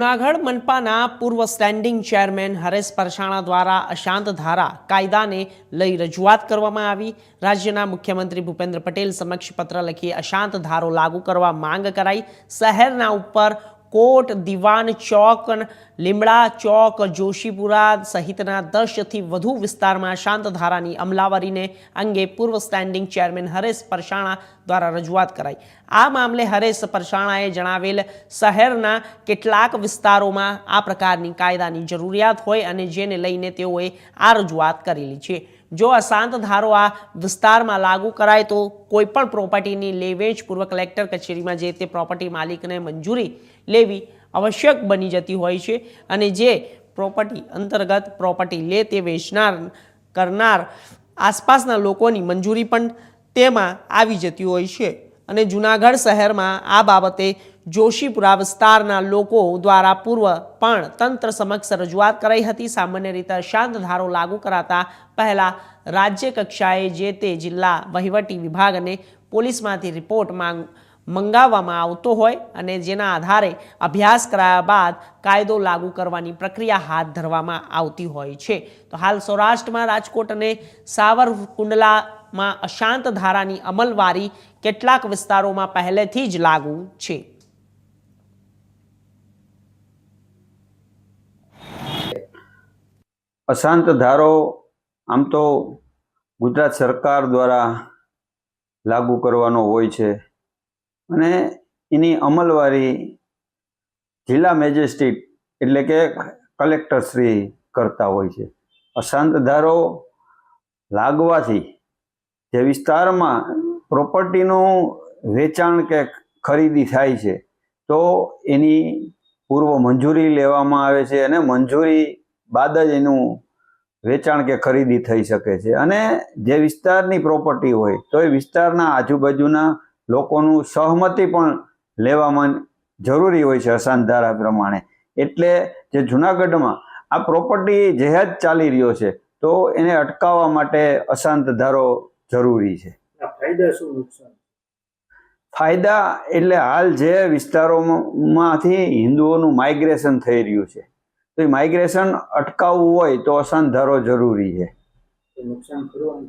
જૂનાગઢ મનપાના પૂર્વ standing chairman Haresh Parsana દ્વારા અશાંત ધારા કાયદાને લઈ રજૂઆત કરવામાં આવી રાજ્યના મુખ્યમંત્રી ભૂપેન્દ્ર પટેલ સમક્ષ પત્ર લખી અશાંત ધારો લાગુ કરવા માંગ કરાઈ। શહેરના ઉપર કોટ, દિવાન ચોક લીમડા ચોક, જોશીપુરા સહિતના દસથી વધુ વિસ્તારમાં શાંત ધારાની અમલાવરીને અંગે પૂર્વ સ્ટેન્ડિંગ ચેરમેન હરેશ પરસાણા દ્વારા રજૂઆત કરાઈ. આ મામલે હરેશ પરસાણાએ જણાવેલ, શહેરના કેટલાક વિસ્તારોમાં આ પ્રકારની કાયદાની જરૂરિયાત હોય અને જેને લઈને તેઓએ આ રજૂઆત કરેલી છે. જો અશાંત ધારો આ વિસ્તારમાં લાગુ કરાય તો કોઈપણ પ્રોપર્ટીની લેવેચ પૂર્વ કલેક્ટર કચેરીમાં જે તે પ્રોપર્ટી માલિકને મંજૂરી લેવી આવશ્યક બની જતી હોય છે અને જે પ્રોપર્ટી અંતર્ગત પ્રોપર્ટી લે તે વેચનાર, કરનાર આસપાસના લોકોની મંજૂરી પણ તેમાં આવી જતી હોય છે. અને જૂનાગઢ શહેરમાં આ બાબતે જોશીપુરા વિસ્તારના લોકો દ્વારા પૂર્વ પણ તંત્ર સમક્ષ રજૂઆત કરાઈ હતી. સામાન્ય રીતે શાંત ધારો લાગુ કરાતા પહેલા રાજ્ય કક્ષાએ જે તે જિલ્લા વહીવટી વિભાગ અને પોલીસમાંથી રિપોર્ટ માંગ મંગાવવામાં આવતો હોય અને જેના આધારે અભ્યાસ કરાયા બાદ કાયદો લાગુ કરવાની પ્રક્રિયા હાથ ધરવામાં આવતી હોય છે. તો હાલ સૌરાષ્ટ્રમાં રાજકોટ અને સાવરકુંડલામાં અશાંત ધારાની અમલવારી કેટલાક વિસ્તારોમાં પહેલેથી જ લાગુ છે. અશાંત ધારો આમ તો ગુજરાત સરકાર દ્વારા લાગુ કરવાનો હોય છે અને એની અમલવારી જિલ્લા મેજિસ્ટ્રેટ એટલે કે કલેક્ટરશ્રી કરતા હોય છે. અશાંત ધારો લાગવાથી જે વિસ્તારમાં પ્રોપર્ટીનું વેચાણ કે ખરીદી થાય છે, તો એની પૂર્વ મંજૂરી લેવામાં આવે છે અને મંજૂરી બાદ જ એનું વેચાણ કે ખરીદી થઈ શકે છે. અને જે વિસ્તારની પ્રોપર્ટી હોય, તો એ વિસ્તારના આજુબાજુના લોકોનું સહમતિ પણ લેવામાં જરૂરી હોય છે અશાંત ધારા પ્રમાણે. એટલે જે જુનાગઢમાં આ પ્રોપર્ટી જેહાદ ચાલી રહ્યો છે, તો એને અટકાવવા માટે અશાંત ધારો જરૂરી છે. ફાયદા શું નુકસાન? ફાયદા એટલે હાલ જે વિસ્તારોમાંથી હિન્દુઓનું માઇગ્રેશન થઈ રહ્યું છે. તો એ માઇગ્રેશન અટકાવવું હોય તો અશાંત ધારો જરૂરી છે. નુકસાન કરવાનું